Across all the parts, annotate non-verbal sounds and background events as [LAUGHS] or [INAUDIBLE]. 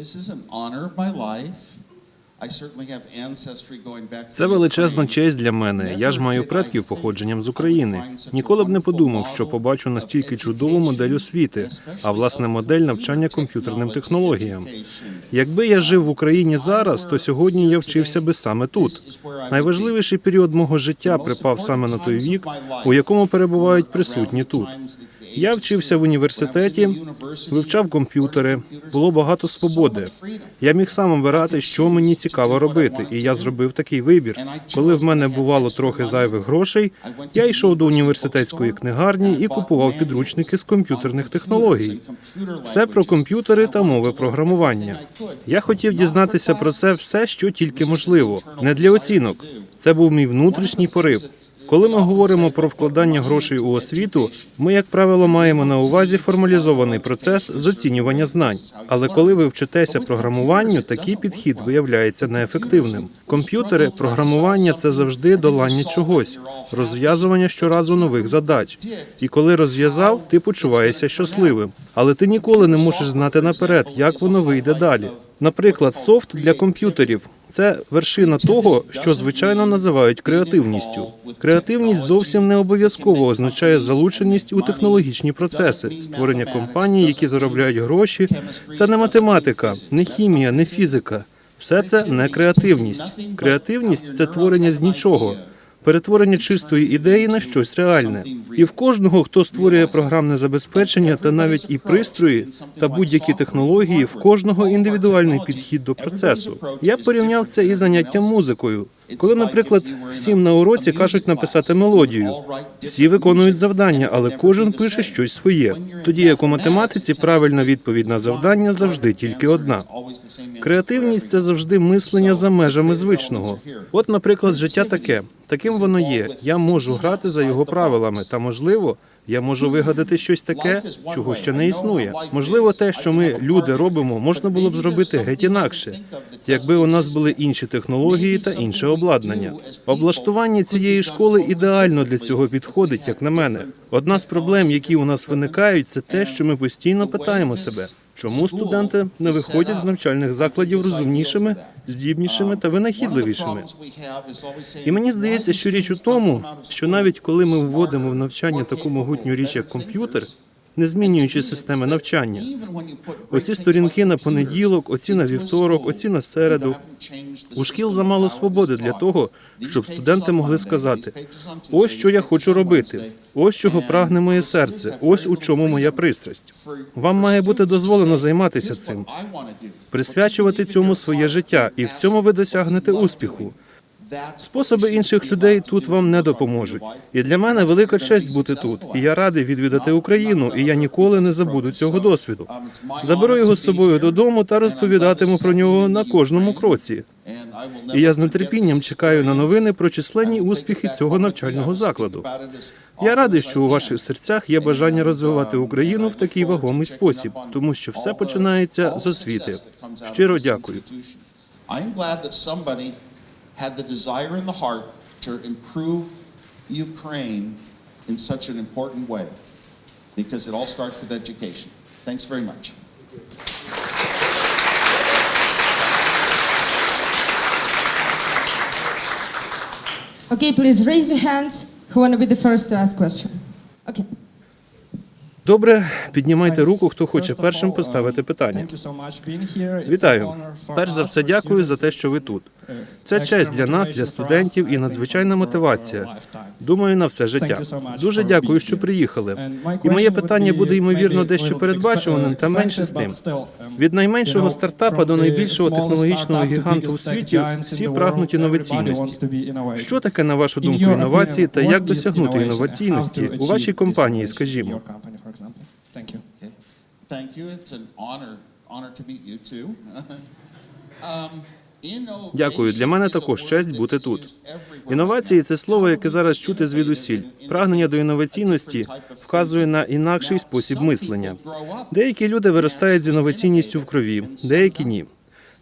This is an honor of my life. Це величезна честь для мене. Я ж маю предків походженням з України. Ніколи б не подумав, що побачу настільки чудову модель освіти, а власне модель навчання комп'ютерним технологіям. Якби я жив в Україні зараз, то сьогодні я вчився би саме тут. Найважливіший період мого життя припав саме на той вік, у якому перебувають присутні тут. Я вчився в університеті, вивчав комп'ютери. Було багато свободи. Я міг сам обирати, що мені цікаво робити, і я зробив такий вибір. Коли в мене бувало трохи зайвих грошей, я йшов до університетської книгарні і купував підручники з комп'ютерних технологій. Все про комп'ютери та мови програмування. Я хотів дізнатися про це все, що тільки можливо, не для оцінок. Це був мій внутрішній порив. Коли ми говоримо про вкладання грошей у освіту, ми, як правило, маємо на увазі формалізований процес з оцінювання знань. Але коли ви вчитеся програмуванню, такий підхід виявляється неефективним. Комп'ютери, програмування це завжди долання чогось, розв'язування щоразу нових задач. І коли розв'язав, ти почуваєшся щасливим. Але ти ніколи не можеш знати наперед, як воно вийде далі. Наприклад, софт для комп'ютерів це вершина того, що звичайно називають креативністю. Креативність зовсім не обов'язково означає залученість у технологічні процеси, створення компаній, які заробляють гроші. Це не математика, не хімія, не фізика. Все це не креативність. Креативність це творення з нічого. Перетворення чистої ідеї на щось реальне, і в кожного, хто створює програмне забезпечення та навіть і пристрої та будь-які технології, в кожного індивідуальний підхід до процесу. Я порівняв це із заняттям музикою. Коли, наприклад, всім на уроці кажуть написати мелодію, всі виконують завдання, але кожен пише щось своє. Тоді як у математиці правильна відповідь на завдання завжди тільки одна. Креативність це завжди мислення за межами звичного. От, наприклад, життя таке. Таким воно є. Я можу грати за його правилами, та можливо, я можу вигадати щось таке, чого ще не існує. Можливо, те, що ми люди робимо, можна було б зробити геть інакше, якби у нас були інші технології та інше обладнання. Облаштування цієї школи ідеально для цього підходить, як на мене. Одна з проблем, які у нас виникають, це те, що ми постійно питаємо себе. Чому студенти не виходять з навчальних закладів розумнішими, здібнішими та винахідливішими? І мені здається, що річ у тому, що навіть коли ми вводимо в навчання таку могутню річ, як комп'ютер, не змінюючи системи навчання, оці сторінки на понеділок, оці на вівторок, оці на середу. У шкіл замало свободи для того, щоб студенти могли сказати: ось що я хочу робити, ось чого прагне моє серце, ось у чому моя пристрасть. Вам має бути дозволено займатися цим, присвячувати цьому своє життя, і в цьому ви досягнете успіху. Способи інших людей тут вам не допоможуть. І для мене велика честь бути тут. І я радий відвідати Україну, і я ніколи не забуду цього досвіду. Заберу його з собою додому та розповідатиму про нього на кожному кроці. І я з нетерпінням чекаю на новини про численні успіхи цього навчального закладу. Я радий, що у ваших серцях є бажання розвивати Україну в такий вагомий спосіб, тому що все починається з освіти. Щиро дякую. Had the desire in the heart to improve Ukraine in such an important way, because it all starts with education. Thanks very much. Okay, please raise your hands who want to be the first to ask question. Okay. Добре, піднімайте руку, хто хоче першим поставити питання. Вітаю. Перш за все, дякую за те, що ви тут. Це честь для нас, для студентів, і надзвичайна мотивація. Думаю, на все життя. Дуже дякую, що приїхали. І моє питання буде ймовірно дещо передбачуваним та менше з тим. Від найменшого стартапа до найбільшого технологічного гіганту в світі всі прагнуть інноваційності. Що таке, на вашу думку, інновації та як досягнути інноваційності у вашій компанії, скажімо? Thank you. It's an honor, honor to meet you too. [LAUGHS] Um, Дякую. Для мене також честь бути тут. Інновації це слово, яке зараз чути звідусіль. Прагнення до інноваційності вказує на інакший спосіб мислення. Деякі люди виростають з інноваційністю в крові, деякі ні.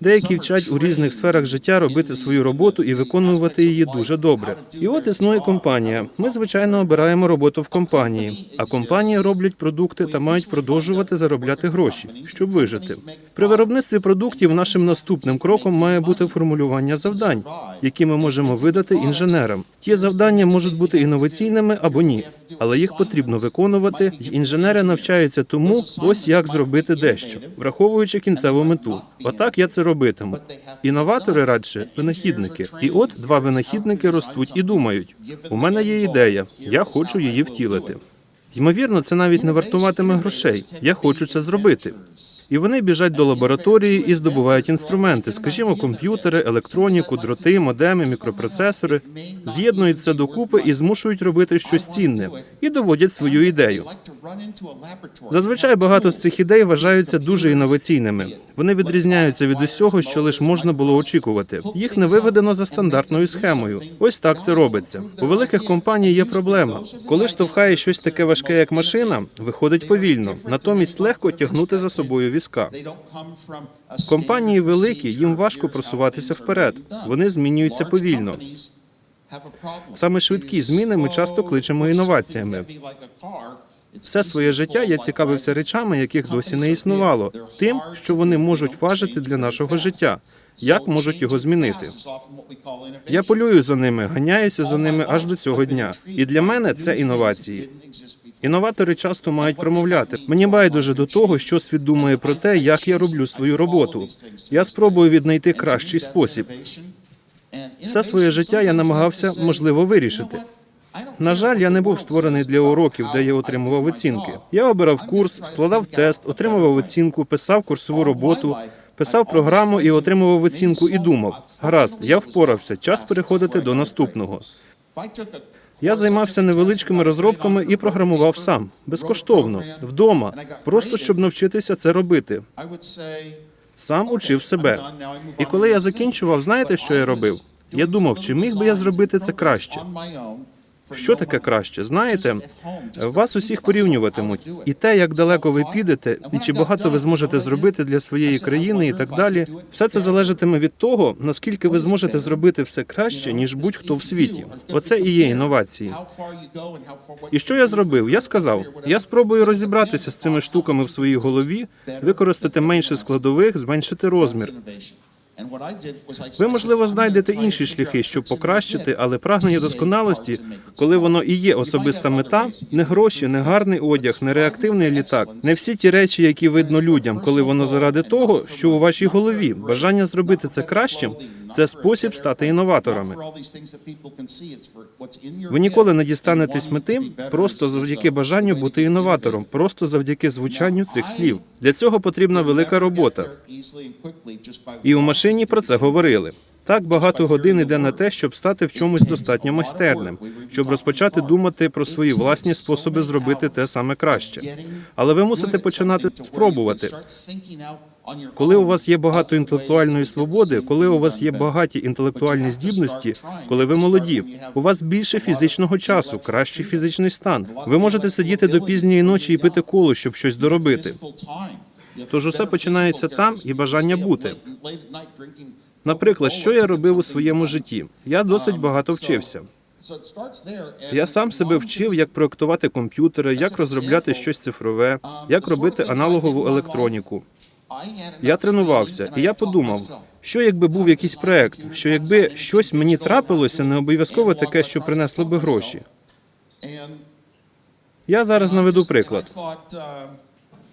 Деякі вчать у різних сферах життя робити свою роботу і виконувати її дуже добре. І от існує компанія. Ми звичайно обираємо роботу в компанії, а компанії роблять продукти та мають продовжувати заробляти гроші, щоб вижити. При виробництві продуктів нашим наступним кроком має бути формулювання завдань, які ми можемо видати інженерам. Ті завдання можуть бути інноваційними або ні, але їх потрібно виконувати. й Інженери навчаються тому, ось як зробити дещо, враховуючи кінцеву мету. Отак я це робитиму. Інноватори радше винахідники. І от два винахідники ростуть і думають: у мене є ідея, я хочу її втілити. Ймовірно, це навіть не вартуватиме грошей. Я хочу це зробити. І вони біжать до лабораторії і здобувають інструменти, скажімо, комп'ютери, електроніку, дроти, модеми, мікропроцесори, з'єднують це докупи і змушують робити щось цінне і доводять свою ідею. Зазвичай багато з цих ідей вважаються дуже інноваційними. Вони відрізняються від усього, що лише можна було очікувати. Їх не виведено за стандартною схемою. Ось так це робиться. У великих компаній є проблема. Коли штовхає щось таке важке, як машина, виходить повільно. Натомість легко тягнути за собою візка. Компанії великі, їм важко просуватися вперед. Вони змінюються повільно. Саме швидкі зміни ми часто кличемо інноваціями. Все своє життя я цікавився речами, яких досі не існувало, тим, що вони можуть важити для нашого життя, як можуть його змінити. Я полюю за ними, ганяюся за ними аж до цього дня. І для мене це інновації. Інноватори часто мають промовляти. Мені байдуже до того, що світ думає про те, як я роблю свою роботу. Я спробую віднайти кращий спосіб. Все своє життя я намагався можливо вирішити. На жаль, я не був створений для уроків, де я отримував оцінки. Я обирав курс, складав тест, отримував оцінку, писав курсову роботу, писав програму і отримував оцінку і думав: гаразд, я впорався, час переходити до наступного. Я займався невеличкими розробками і програмував сам безкоштовно вдома, просто щоб навчитися це робити. Сам учив себе. І коли я закінчував, знаєте, що я робив? Я думав, чи міг би я зробити це краще? Що таке краще? Знаєте, вас усіх порівнюватимуть, і те, як далеко ви підете, і чи багато ви зможете зробити для своєї країни, і так далі. Все це залежатиме від того, наскільки ви зможете зробити все краще, ніж будь-хто в світі. Оце і є інновації. І що я зробив? Я сказав: я спробую розібратися з цими штуками в своїй голові, використати менше складових, зменшити розмір. Ви, можливо, знайдете інші шляхи, щоб покращити, але прагнення досконалості, коли воно і є особиста мета, не гроші, не гарний одяг, не реактивний літак, не всі ті речі, які видно людям, коли воно заради того, що у вашій голові бажання зробити це кращим, це спосіб стати інноваторами. Ви ніколи не дістанетесь мети просто завдяки бажанню бути інноватором, просто завдяки звучанню цих слів. Для цього потрібна велика робота. І у машині про це говорили. Так багато годин іде на те, щоб стати в чомусь достатньо майстерним, щоб розпочати думати про свої власні способи зробити те саме краще. Але ви мусите починати спробувати. Коли у вас є багато інтелектуальної свободи, коли у вас є багаті інтелектуальні здібності, коли ви молоді, у вас більше фізичного часу, кращий фізичний стан. Ви можете сидіти до пізньої ночі і пити коло, щоб щось доробити. Тож усе починається там і бажання бути. Наприклад, що я робив у своєму житті? Я досить багато вчився. Я сам себе вчив, як проектувати комп'ютери, як розробляти щось цифрове, як робити аналогову електроніку. Я тренувався, і я подумав, що якби був якийсь проект, що якби щось мені трапилося, не обов'язково таке, що принесло би гроші. Я зараз наведу приклад.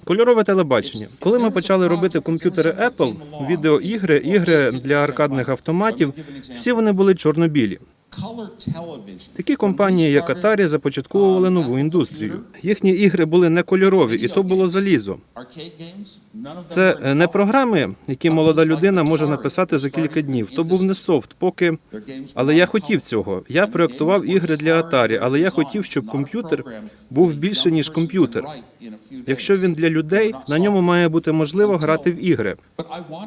Кольорове телебачення. Коли ми почали робити комп'ютери Apple, відеоігри, ігри для аркадних автоматів, всі вони були чорно-білі. Такі компанії, як Atari, започатковували нову індустрію. Їхні ігри були не кольорові, і то було залізо. Це не програми, які молода людина може написати за кілька днів. То був не софт, поки але я хотів цього. Я проектував ігри для Atari, але я хотів, щоб комп'ютер був більше ніж комп'ютер. Якщо він для людей, на ньому має бути можливо грати в ігри.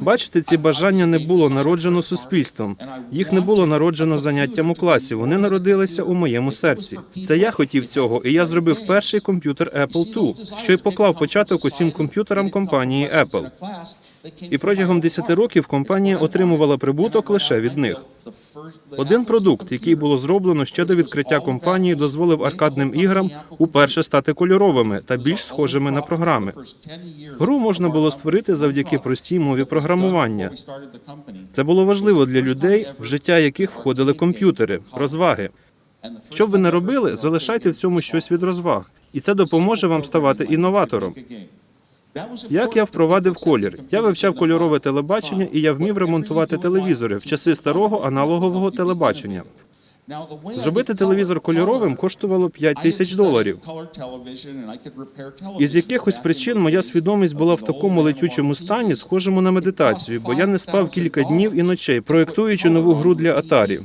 Бачите, ці бажання не було народжено суспільством. Їх не було народжено заняттям у класі. Вони народилися у моєму серці. Це я хотів цього, і я зробив перший комп'ютер Apple II, що й поклав початок усім комп'ютерам компанії Apple. І протягом 10 років компанія отримувала прибуток лише від них. Один продукт, який було зроблено ще до відкриття компанії, дозволив аркадним іграм уперше стати кольоровими та більш схожими на програми. Гру можна було створити завдяки простій мові програмування. Це було важливо для людей, в життя яких входили комп'ютери, розваги. Що б ви не робили, залишайте в цьому щось від розваг, і це допоможе вам ставати інноватором. Як я впровадив колір? Я вивчав кольорове телебачення, і я вмів ремонтувати телевізори в часи старого аналогового телебачення. Зробити телевізор кольоровим коштувало 5 тисяч доларів. Із якихось причин моя свідомість була в такому летючому стані, схожому на медитацію, бо я не спав кілька днів і ночей, проєктуючи нову гру для Atari.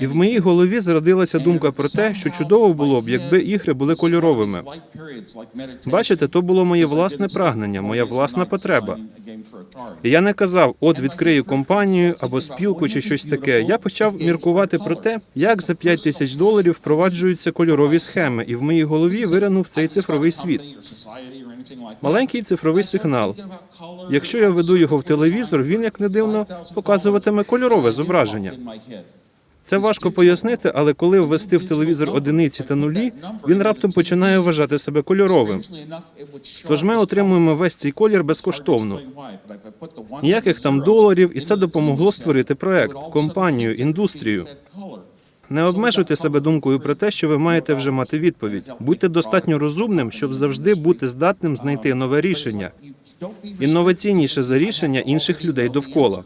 І в моїй голові зародилася думка про те, що чудово було б, якби ігри були кольоровими. Бачите, то було моє власне прагнення, моя власна потреба. І я не казав, от відкрию компанію або спілку чи щось таке. Я почав міркувати про те, як за 5 тисяч доларів впроваджуються кольорові схеми, і в моїй голові виринув цей цифровий світ. Маленький цифровий сигнал. Якщо я введу його в телевізор, він, як не дивно, показуватиме кольорове зображення. Це важко пояснити, але коли ввести в телевізор одиниці та нулі, він раптом починає вважати себе кольоровим. Тож ми отримуємо весь цей колір безкоштовно. Ніяких там доларів, і це допомогло створити проект, компанію, індустрію. Не обмежуйте себе думкою про те, що ви маєте вже мати відповідь. Будьте достатньо розумним, щоб завжди бути здатним знайти нове рішення, інноваційніше за рішення інших людей довкола.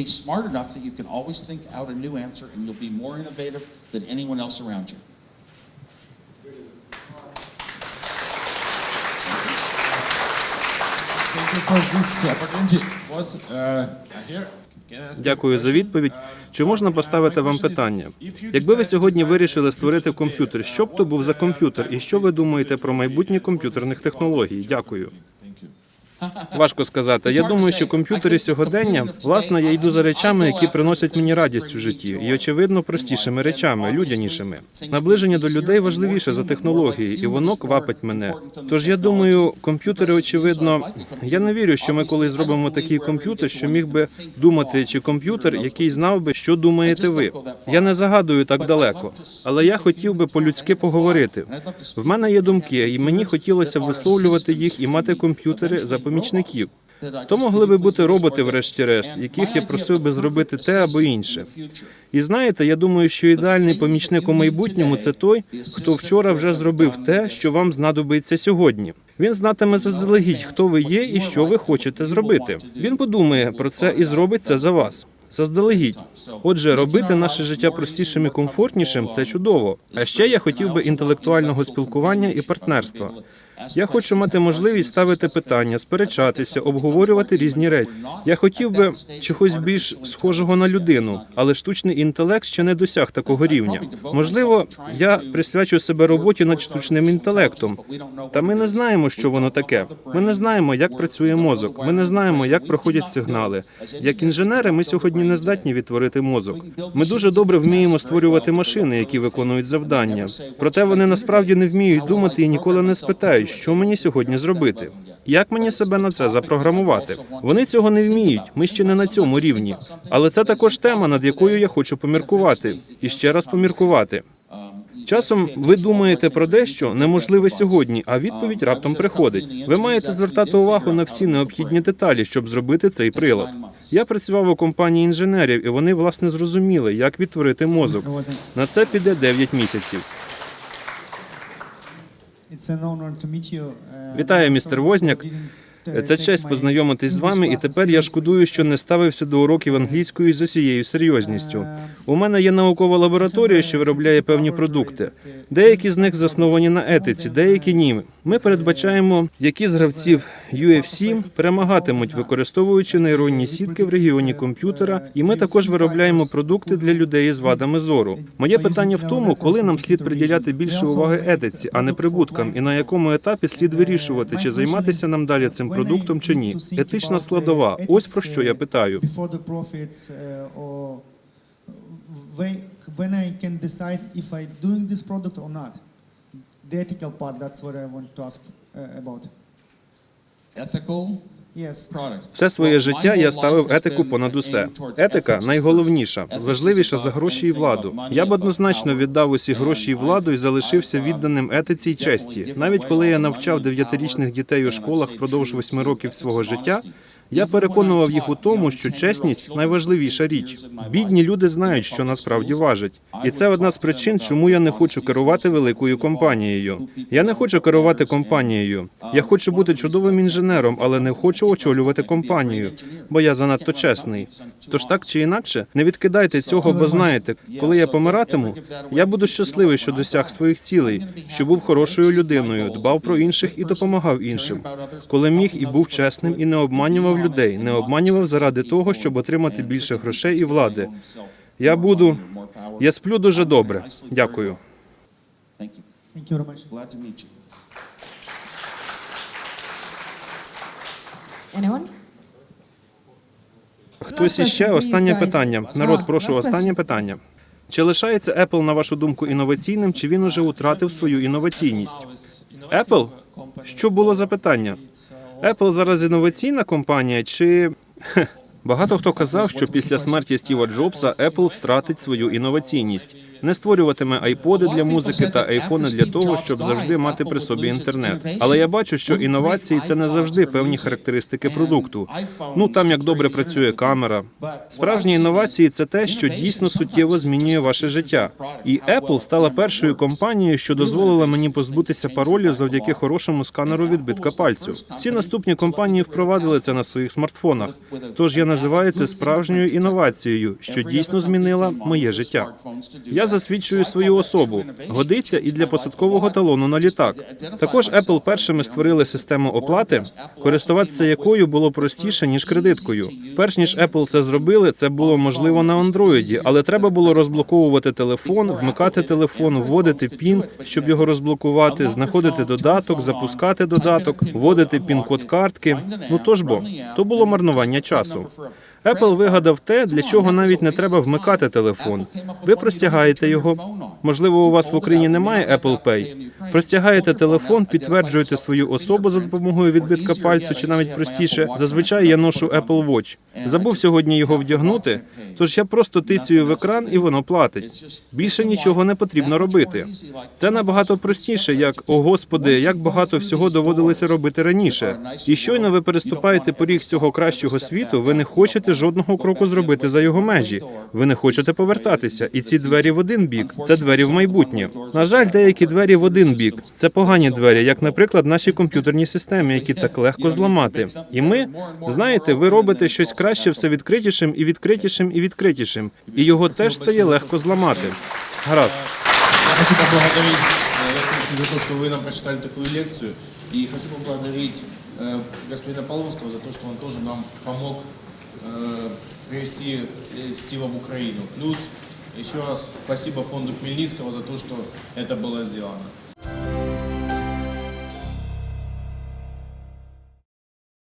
Be smart enough that you can always think out a new answer and you'll be more innovative than anyone else around you. Дякую за відповідь. Чи можна поставити вам питання? Якби ви сьогодні вирішили створити комп'ютер, що б то був за комп'ютер, і що ви думаєте про майбутнє комп'ютерних технологій? Дякую. Важко сказати. Я думаю, що комп'ютери сьогодення, власне, я йду за речами, які приносять мені радість у житті, і очевидно простішими речами, людянішими. Наближення до людей важливіше за технології, і воно квапить мене. Тож я думаю, комп'ютери, очевидно, я не вірю, що ми колись зробимо такий комп'ютер, що міг би думати, чи комп'ютер, який знав би, що думаєте ви. Я не загадую так далеко, але я хотів би по-людськи поговорити. В мене є думки, і мені хотілося б висловлювати їх і мати комп'ютери за помічників. То могли би бути роботи, врешті-решт, яких я просив би зробити те або інше. І знаєте, я думаю, що ідеальний помічник у майбутньому це той, хто вчора вже зробив те, що вам знадобиться сьогодні. Він знатиме заздалегідь, хто ви є і що ви хочете зробити. Він подумає про це і зробить це за вас. Заздалегідь. Отже, робити наше життя простішим і комфортнішим це чудово. А ще я хотів би інтелектуального спілкування і партнерства. Я хочу мати можливість ставити питання, сперечатися, обговорювати різні речі. Я хотів би чогось більш схожого на людину, але штучний інтелект ще не досяг такого рівня. Можливо, я присвячу себе роботі над штучним інтелектом. Та ми не знаємо, що воно таке. Ми не знаємо, як працює мозок. Ми не знаємо, як проходять сигнали. Як інженери, ми сьогодні не здатні відтворити мозок. Ми дуже добре вміємо створювати машини, які виконують завдання. Проте вони насправді не вміють думати і ніколи не спитають, що мені сьогодні зробити. Як мені себе на це запрограмувати? Вони цього не вміють. Ми ще не на цьому рівні. Але це також тема, над якою я хочу поміркувати і ще раз поміркувати. Часом ви думаєте про дещо неможливе сьогодні, а відповідь раптом приходить. Ви маєте звертати увагу на всі необхідні деталі, щоб зробити цей прилад. Я працював у компанії інженерів, і вони власне зрозуміли, як відтворити мозок. На це піде 9 місяців. Вітаю, містер Возняк. Це честь познайомитись з вами, і тепер я шкодую, що не ставився до уроків англійської з усією серйозністю. У мене є наукова лабораторія, що виробляє певні продукти. Деякі з них засновані на етиці, деякі ні. Ми передбачаємо, які з гравців UFC перемагатимуть, використовуючи нейронні сітки в регіоні комп'ютера. І ми також виробляємо продукти для людей із вадами зору. Моє питання в тому, коли нам слід приділяти більше уваги етиці, а не прибуткам, і на якому етапі слід вирішувати, чи займатися нам далі цим продуктом чи ні. Етична складова. Ось про що я питаю. When I can decide if I doing this product or not, the ethical part. That's what I want to ask uh, about. Ethical Yes. product. Все своє життя my я ставив етику been понад усе. Етика найголовніша, Ethics is важливіша за гроші і владу. Я б однозначно віддав усі гроші і And владу і залишився uh, відданим етиці і definitely честі. Навіть коли я навчав дев'ятирічних дітей у школах впродовж восьми років свого життя. Я переконував їх у тому, що чесність найважливіша річ. Бідні люди знають, що насправді важить, і це одна з причин, чому я не хочу керувати великою компанією. Я не хочу керувати компанією. Я хочу бути чудовим інженером, але не хочу очолювати компанію, бо я занадто чесний. Тож так чи інакше, не відкидайте цього, бо знаєте, коли я помиратиму, я буду щасливий, що досяг своїх цілей, що був хорошою людиною, дбав про інших і допомагав іншим. Коли міг і був чесним, і не обманював людей, не обманював заради того, щоб отримати більше грошей і влади. Я буду. Я сплю дуже добре. Дякую. Хтось іще останнє питання. Народ, прошу, останнє питання. Чи лишається Apple, на вашу думку, інноваційним, чи він уже втратив свою інноваційність? Apple? Що було за питання? Apple зараз інноваційна компанія, чи. Багато хто казав, що після смерті Стіва Джобса Apple втратить свою інноваційність, не створюватиме айподи для музики та айфони для того, щоб завжди мати при собі інтернет. Але я бачу, що інновації це не завжди певні характеристики продукту. Ну там як добре працює камера. Справжні інновації це те, що дійсно суттєво змінює ваше життя. І Apple стала першою компанією, що дозволила мені позбутися паролів завдяки хорошому сканеру відбитка пальцю. Всі наступні компанії впровадили це на своїх смартфонах. Тож я називаю це справжньою інновацією, що дійсно змінила моє життя. Я засвідчую свою особу. Годиться і для посадкового талону на літак. Також Apple першими створили систему оплати, користуватися якою було простіше ніж кредиткою. Перш ніж Apple це зробили, це було можливо на Android, але треба було розблоковувати телефон, вмикати телефон, вводити пін, щоб його розблокувати, знаходити додаток, запускати додаток, вводити пін-код картки. Ну тож бо то було марнування часу. Apple вигадав те, для чого навіть не треба вмикати телефон. Ви простягаєте його. Можливо, у вас в Україні немає Apple Pay. Простягаєте телефон, підтверджуєте свою особу за допомогою відбитка пальцю, чи навіть простіше. Зазвичай я ношу Apple Watch. Забув сьогодні його вдягнути, тож я просто тицюю в екран і воно платить. Більше нічого не потрібно робити. Це набагато простіше, як о господи, як багато всього доводилося робити раніше. І щойно ви переступаєте поріг цього кращого світу, ви не хочете жодного кроку зробити за його межі. Ви не хочете повертатися. І ці двері в один бік це двері в майбутнє. На жаль, деякі двері в один бік це погані двері, як, наприклад, наші комп'ютерні системи, які так легко зламати. І ми, знаєте, ви робите щось краще, все відкритішим і відкритішим і відкритішим. І його теж стає легко зламати. Гаразд. Я хочу поблагодарить э, Лакмусу за то, что вы нам прочитали такую лекцию. И хочу поблагодарить э, господина Полонского за то, что он тоже нам помог э, привести э, Стива в Украину. Плюс Еще раз спасибо фонду Хмельницкого за то, что это было сделано.